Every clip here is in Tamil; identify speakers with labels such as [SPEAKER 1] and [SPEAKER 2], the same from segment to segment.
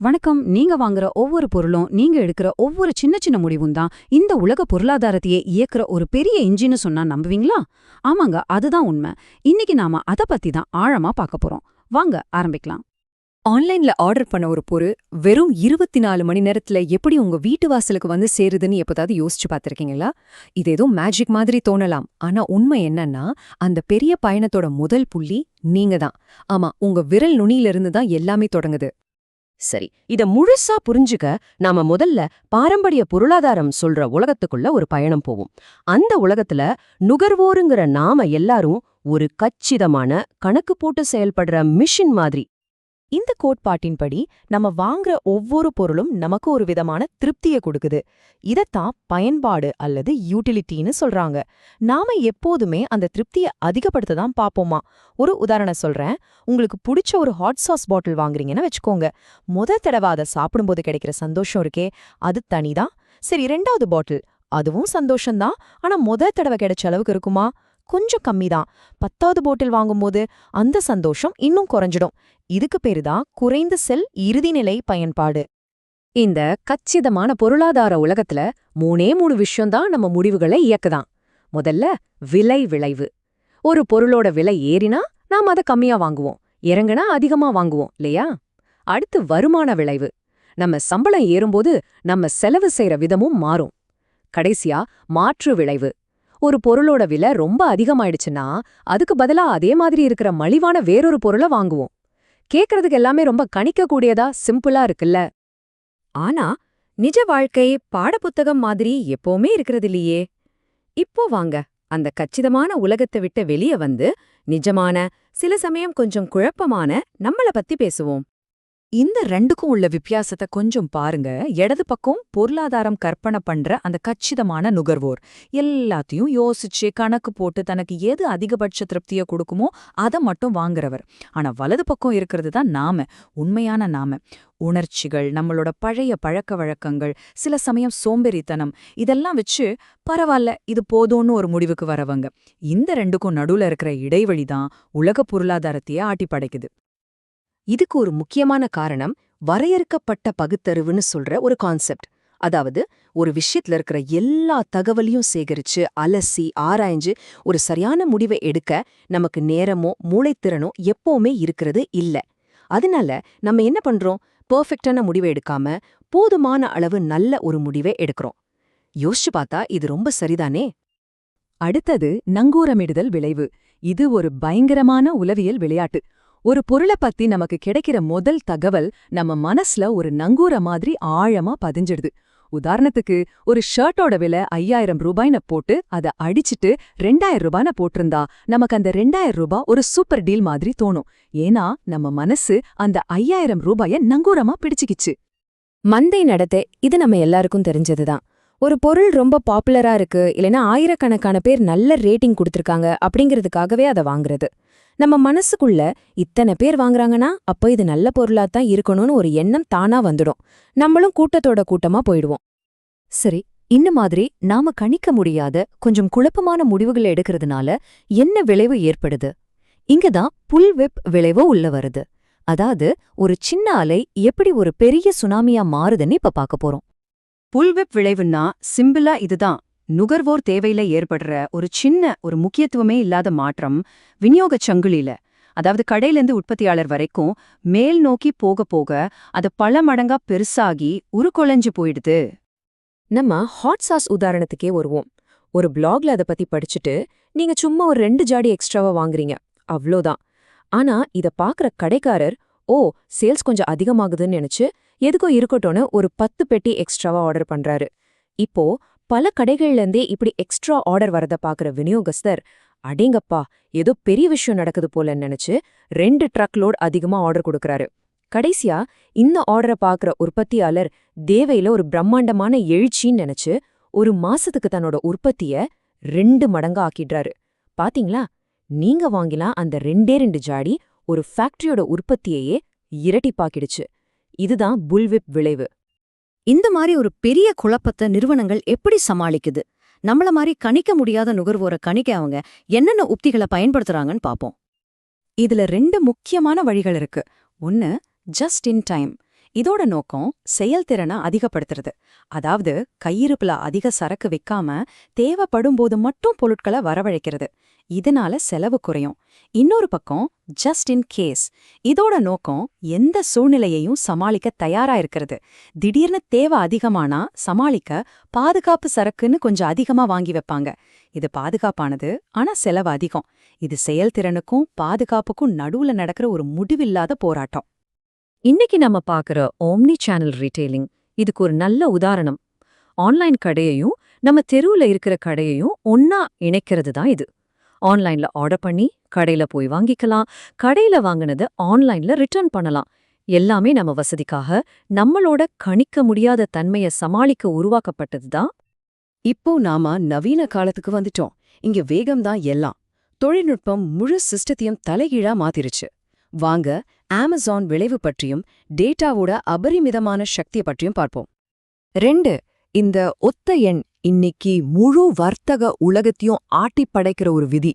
[SPEAKER 1] வணக்கம். நீங்க வாங்குற ஒவ்வொரு பொருளும் நீங்க எடுக்கிற ஒவ்வொரு சின்ன சின்ன முடிவும் தான் இந்த உலக பொருளாதாரத்தையே இயக்குற ஒரு பெரிய இன்ஜின்னு சொன்னா நம்புவீங்களா? ஆமாங்க அதுதான் உண்மை. இன்னைக்கு நாம அத பத்தி தான் ஆழமா பார்க்க போறோம். வாங்க ஆரம்பிக்கலாம்.
[SPEAKER 2] ஆன்லைன்ல ஆர்டர் பண்ண ஒரு பொருள் வெறும் இருபத்தி நாலு மணி நேரத்துல எப்படி உங்க வீட்டு வாசலுக்கு வந்து சேருதுன்னு எப்போதாவது யோசிச்சு பார்த்துருக்கீங்களா? இது ஏதோ மேஜிக் மாதிரி தோணலாம். ஆனா உண்மை என்னன்னா அந்த பெரிய பயணத்தோட முதல் புள்ளி நீங்க தான். ஆமா உங்க விரல் நுனியிலிருந்து தான் எல்லாமே தொடங்குது.
[SPEAKER 3] சரி இத முழுசா புரிஞ்சுக்க நாம முதல்ல பாரம்பரிய பொருளாதாரம் சொல்ற உலகத்துக்குள்ள ஒரு பயணம் போவோம். அந்த உலகத்துல நுகர்வோருங்கிற நாம எல்லாரும் ஒரு கச்சிதமான கணக்கு போட்டு செயல்படுற மிஷின் மாதிரி
[SPEAKER 4] இந்த கோட்பாட்டின்படி நம்ம வாங்குற ஒவ்வொரு பொருளும் நமக்கு ஒரு விதமான திருப்தியை கொடுக்குது. இதத்தான் பயன்பாடு அல்லது யூட்டிலிட்டின்னு சொல்றாங்க. நாம எப்போதுமே அந்த திருப்தியை அதிகப்படுத்த தான் பாப்போமா ஒரு உதாரணம் சொல்றேன். உங்களுக்கு பிடிச்ச ஒரு ஹாட் சாஸ் பாட்டில் வாங்குறீங்கன்னு வச்சுக்கோங்க. முத தடவை அதை சாப்பிடும்போது கிடைக்கிற சந்தோஷம் இருக்கே அது தனிதான். சரி ரெண்டாவது பாட்டில் அதுவும் சந்தோஷம்தான். ஆனா முத தடவை கிடைச்ச அளவுக்கு இருக்குமா? கொஞ்சம் கம்மிதான். பத்தாவது பாட்டில் வாங்கும்போது அந்த சந்தோஷம் இன்னும் குறைஞ்சிடும். இதுக்கு பேருதான் குறைந்த செல் இறுதிநிலை பயன்பாடு.
[SPEAKER 2] இந்த கச்சிதமான பொருளாதார உலகத்துல மூணே மூணு விஷயம்தான் நம்ம முடிவுகளை இயக்குதான். முதல்ல விலை விளைவு. ஒரு பொருளோட விலை ஏறினா நாம் அதை கம்மியா வாங்குவோம். இறங்குனா அதிகமா வாங்குவோம் இல்லையா? அடுத்து வருமான விளைவு. நம்ம சம்பளம் ஏறும்போது நம்ம செலவு செய்யற விதமும் மாறும். கடைசியா மாற்று விளைவு. ஒரு பொருளோட விலை ரொம்ப அதிகமாயிடுச்சுன்னா அதுக்கு பதிலா அதே மாதிரி இருக்கிற மலிவான வேறொரு பொருளை வாங்குவோம். கேக்குறதுக்கு எல்லாமே ரொம்ப கணிக்கக்கூடியதா சிம்பிளா இருக்குல்ல. ஆனா நிஜ வாழ்க்கை பாடப்புத்தகம் மாதிரி எப்பவுமே இருக்கிறதில்லையே இப்போ வாங்க அந்த கச்சிதமான உலகத்தை விட்டு வெளிய வந்து நிஜமான சில சமயம் கொஞ்சம் குழப்பமான நம்மள பத்தி பேசுவோம். இந்த ரெண்டுக்கும் உள்ள வித்தியாசத்தை கொஞ்சம் பாருங்க. இடது பக்கம் பொருளாதாரம் கற்பனை பண்ற அந்த கச்சிதமான நுகர்வோர். எல்லாத்தையும் யோசிச்சு கணக்கு போட்டு தனக்கு எது அதிகபட்ச திருப்தியை கொடுக்குமோ அதை மட்டும் வாங்குறவர். ஆனா வலது பக்கம் இருக்கிறது தான் நாம உண்மையான நாம. உணர்ச்சிகள் நம்மளோட பழைய பழக்க வழக்கங்கள் சில சமயம் சோம்பேறித்தனம் இதெல்லாம் வச்சு பரவாயில்ல இது போதும்னு ஒரு முடிவுக்கு வரவங்க. இந்த ரெண்டுக்கும் நடுவுல இருக்கிற இடைவெளி தான் உலக பொருளாதாரத்தையே ஆட்டி படைக்குது இதுக்கு ஒரு முக்கியமான காரணம் வரையறுக்கப்பட்ட பகுத்தறிவுன்னு சொல்ற ஒரு கான்செப்ட் அதாவது ஒரு விஷயத்துல இருக்கிற எல்லா தகவலையும் சேகரிச்சு அலசி ஆராய்ஞ்சு ஒரு சரியான முடிவை எடுக்க நமக்கு நேரமோ மூளைத்திறனோ எப்பவுமே இருக்கிறது இல்ல. அதனால நம்ம என்ன பண்றோம்? பெர்ஃபெக்டான முடிவை எடுக்காம போதுமான அளவு நல்ல ஒரு முடிவை எடுக்கிறோம். யோசிச்சு பார்த்தா இது ரொம்ப சரிதானே? அடுத்தது நங்கூரமிடுதல் விளைவு. இது ஒரு பயங்கரமான உளவியல் விளையாட்டு. ஒரு பொருளை பத்தி நமக்கு கிடைக்கிற முதல் தகவல் நம்ம மனசுல ஒரு நங்கூர மாதிரி ஆழமா பதிஞ்சிடுது. உதாரணத்துக்கு ஒரு ஷர்ட்டோட விலை ஐயாயிரம் ரூபாய்னு போட்டு அதை அடிச்சுட்டு ரெண்டாயிரம் ரூபாய்னு போட்டிருந்தா நமக்கு அந்த ரெண்டாயிரம் ரூபாய் ஒரு சூப்பர் டீல் மாதிரி தோணும். ஏன்னா நம்ம மனசு அந்த ஐயாயிரம் ரூபாய நங்கூரமா பிடிச்சுக்கிச்சு.
[SPEAKER 5] மந்தை நடத்தை இது நம்ம எல்லாருக்கும் தெரிஞ்சதுதான். ஒரு பொருள் ரொம்ப பாப்புலரா இருக்கு இல்லைன்னா ஆயிரக்கணக்கான பேர் நல்ல ரேட்டிங் கொடுத்துருக்காங்க அப்படிங்கிறதுக்காகவே அதை வாங்குறது. நம்ம மனசுக்குள்ள இத்தனை பேர் வாங்குறாங்கன்னா அப்போ இது நல்ல பொருளா தான் இருக்கணும்னு ஒரு எண்ணம் தானா வந்துடும். நம்மளும் கூட்டத்தோட கூட்டமா போயிடுவோம்.
[SPEAKER 2] சரி இந்த மாதிரி நாம கணிக்க முடியாத கொஞ்சம் குழப்பமான முடிவுகளை எடுக்கிறதுனால என்ன விளைவு ஏற்படுது? இங்கதான் புல்வெப் விளைவு உள்ள வருது. அதாவது ஒரு சின்ன அலை எப்படி ஒரு பெரிய சுனாமியா மாறுதுன்னு இப்ப பார்க்க போறோம்.
[SPEAKER 1] புல்வெப் விளைவுன்னா சிம்பிளா இதுதான். நுகர்வோர் தேவையில ஏற்படுற ஒரு சின்ன ஒரு முக்கியத்துவமே இல்லாத மாற்றம் விநியோகச் சங்கிலியில. அதாவது கடையிலேருந்து உற்பத்தியாளர் வரைக்கும் மேல் நோக்கி போக போக அது பல மடங்கா பெருசாகி உருக்கொலைஞ்சு போயிடுது.
[SPEAKER 5] நம்ம ஹாட் சாஸ் உதாரணத்துக்கே வருவோம். ஒரு பிளாக்ல அதை பத்தி படிச்சுட்டு நீங்க சும்மா ஒரு ரெண்டு ஜாடி எக்ஸ்ட்ராவா வாங்குறீங்க. அவ்வளோதான் ஆனா இத பாக்குற கடைக்காரர் ஓ சேல்ஸ் கொஞ்சம் அதிகமாகுதுன்னு நினைச்சு எதுக்கோ இருக்கட்டும்னு ஒரு பத்து பெட்டி எக்ஸ்ட்ராவா ஆர்டர் பண்றாரு. இப்போ பல கடைகள்லேருந்தே இப்படி எக்ஸ்ட்ரா ஆர்டர் வரத பாக்குற விநியோகஸ்தர் அடேங்கப்பா ஏதோ பெரிய விஷயம் நடக்குது போலன்னு நினைச்சு ரெண்டு ட்ரக் லோட் அதிகமா ஆர்டர் கொடுக்கறாரு. கடைசியா இந்த ஆர்டரை பாக்குற உற்பத்தியாளர் தேவையில ஒரு பிரம்மாண்டமான எழுச்சின்னு நினைச்சு ஒரு மாசத்துக்கு தன்னோட உற்பத்திய ரெண்டு மடங்கா ஆக்கிடுறாரு. பாத்தீங்களா? நீங்க வாங்கிலாம் அந்த ரெண்டே ரெண்டு ஜாடி ஒரு ஃபேக்டரியோட உற்பத்தியையே இரட்டிப்பாக்கிடுச்சு. இதுதான் புல்விப் விளைவு.
[SPEAKER 2] இந்த மாதிரி ஒரு பெரிய குழப்பத்தை நிறுவனங்கள் எப்படி சமாளிக்குது? நம்மள மாதிரி கணிக்க முடியாத நுகர்வோரை கணிக்க அவங்க என்னென்ன உக்திகளை பயன்படுத்துறாங்கன்னு பாப்போம். இதுல ரெண்டு முக்கியமான வழிகள் இருக்கு. ஒன்னு ஜஸ்ட் இன் டைம்
[SPEAKER 1] இதோட நோக்கம் செயல்திறனை அதிகப்படுத்துறது. அதாவது கையிருப்புல அதிக சரக்கு விக்காம தேவைப்படும் போது மட்டும் பொருட்களை வரவழைக்கிறது. இதனால செலவு குறையும். இன்னொரு பக்கம் ஜஸ்ட் இன் கேஸ் இதோட நோக்கம் எந்த சூழ்நிலையையும் சமாளிக்க தயாரா இருக்கிறது. திடீர்னு தேவை அதிகமானா சமாளிக்க பாதுகாப்பு சரக்குன்னு கொஞ்சம் அதிகமா வாங்கி வைப்பாங்க. இது பாதுகாப்பானது ஆனா செலவு அதிகம். இது செயல்திறனுக்கும் பாதுகாப்புக்கும் நடுவுல நடக்கிற ஒரு முடிவில்லாத போராட்டம்.
[SPEAKER 2] இன்னைக்கு நம்ம பாக்குற ஓம்னி சேனல் ரீட்டெயிலிங் இதுக்கு ஒரு நல்ல உதாரணம். ஆன்லைன் கடையையும் நம்ம தெருவுல இருக்கிற கடையையும் ஒன்னா இணைக்கிறது தான் இது. ஆன்லைன்ல ஆர்டர் பண்ணி கடையில போய் வாங்கிக்கலாம். கடையில வாங்கினது ஆன்லைன்ல ரிட்டர்ன் பண்ணலாம். எல்லாமே நம்ம வசதிக்காக நம்மளோட கணிக்க முடியாத தன்மையை சமாளிக்க உருவாக்கப்பட்டது தான்
[SPEAKER 1] இப்போ நாம நவீன காலத்துக்கு வந்துட்டோம். இங்க வேகம்தான் எல்லாம். தொழில்நுட்பம் முழு சிஸ்டத்தையும் தலைகீழா மாத்திருச்சு. வாங்க அமேசான் விளைவு பற்றியும் டேட்டாவோட அபரிமிதமான சக்தியை பற்றியும் பார்ப்போம்.
[SPEAKER 2] ரெண்டு இந்த ஒத்த எண் இன்னைக்கு முழு வர்த்தக உலகத்தையும் ஆட்டி படைக்கிற ஒரு விதி.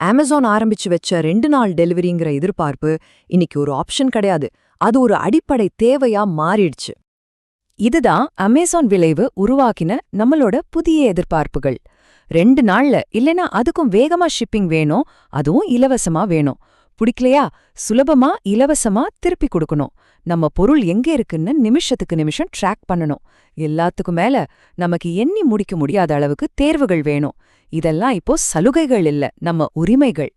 [SPEAKER 2] அமேசான் ஆரம்பிச்சு வச்ச ரெண்டு நாள் டெலிவரிங்கிற எதிர்பார்ப்பு இன்னைக்கு ஒரு ஆப்ஷன் கிடையாது. அது ஒரு அடிப்படை தேவையா மாறிடுச்சு. இதுதான் அமேசான் விளைவு உருவாக்கின நம்மளோட புதிய எதிர்பார்ப்புகள். ரெண்டு நாள்ல இல்லைனா அதுக்கும் வேகமா ஷிப்பிங் வேணும் அதுவும் இலவசமா வேணும். பிடிக்கலையா? சுலபமா இலவசமா திருப்பி கொடுக்கணும். நம்ம பொருள் எங்க இருக்குன்னு நிமிஷத்துக்கு நிமிஷம் ட்ராக் பண்ணணும். எல்லாத்துக்கும் மேல நமக்கு எண்ணி முடிக்க முடியாத அளவுக்கு தேர்வுகள் வேணும். இதெல்லாம் இப்போ சலுகைகள் இல்ல நம்ம உரிமைகள்.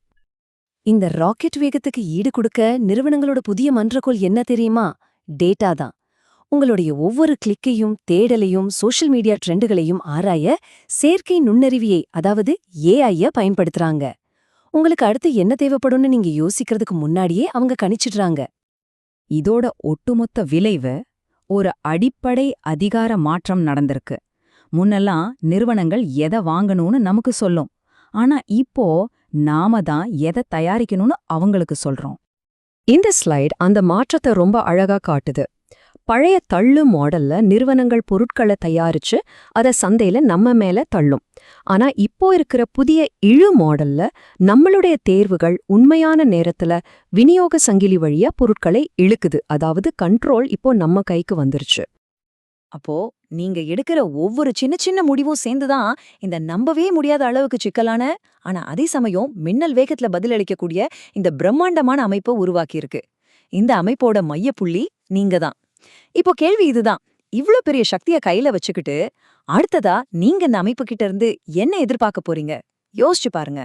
[SPEAKER 1] இந்த ராக்கெட் வேகத்துக்கு ஈடு கொடுக்க நிறுவனங்களோட புதிய மன்றக்கோள் என்ன தெரியுமா? டேட்டா தான். உங்களுடைய ஒவ்வொரு கிளிக்கையும் தேடலையும் சோஷியல் மீடியா ட்ரெண்டுகளையும் ஆராய செயற்கை நுண்ணறிவியை அதாவது ஏஐய பயன்படுத்துறாங்க. உங்களுக்கு அடுத்து என்ன தேவைப்படும்னு நீங்க யோசிக்கிறதுக்கு முன்னாடியே அவங்க கணிச்சிடுறாங்க. இதோட ஒட்டுமொத்த விளைவு ஒரு அடிப்படை அதிகார மாற்றம் நடந்திருக்கு. முன்னெல்லாம் நிறுவனங்கள் எதை வாங்கணும்னு நமக்கு சொல்லும். ஆனா இப்போ நாம தான் எதை தயாரிக்கணும்னு அவங்களுக்கு சொல்றோம்.
[SPEAKER 2] இந்த ஸ்லைட் அந்த மாற்றத்தை ரொம்ப அழகா காட்டுது. பழைய தள்ளு மாடல்ல நிறுவனங்கள் பொருட்களை தயாரிச்சு அத சந்தையில நம்ம மேல தள்ளும். ஆனா இப்போ இருக்கிற புதிய இழு மாடல்ல நம்மளுடைய தேர்வுகள் உண்மையான நேரத்துல விநியோக சங்கிலி வழியா பொருட்களை இழுக்குது. அதாவது கண்ட்ரோல் இப்போ நம்ம கைக்கு வந்துருச்சு.
[SPEAKER 1] அப்போ நீங்க எடுக்கிற ஒவ்வொரு சின்ன சின்ன முடிவும் சேர்ந்துதான் இந்த நம்பவே முடியாத அளவுக்கு சிக்கலான ஆனா அதே சமயம் மின்னல் வேகத்துல பதிலளிக்கக்கூடிய இந்த பிரம்மாண்டமான அமைப்பை உருவாக்கியிருக்கு. இந்த அமைப்போட மையப்புள்ளி நீங்க தான் இப்போ கேள்வி இதுதான். இவ்ளோ பெரிய சக்திய கையில வச்சுக்கிட்டு அடுத்ததா நீங்க இந்த அமைப்பு கிட்ட இருந்து என்ன எதிர்பார்க்க போறீங்க? யோசிச்சு பாருங்க.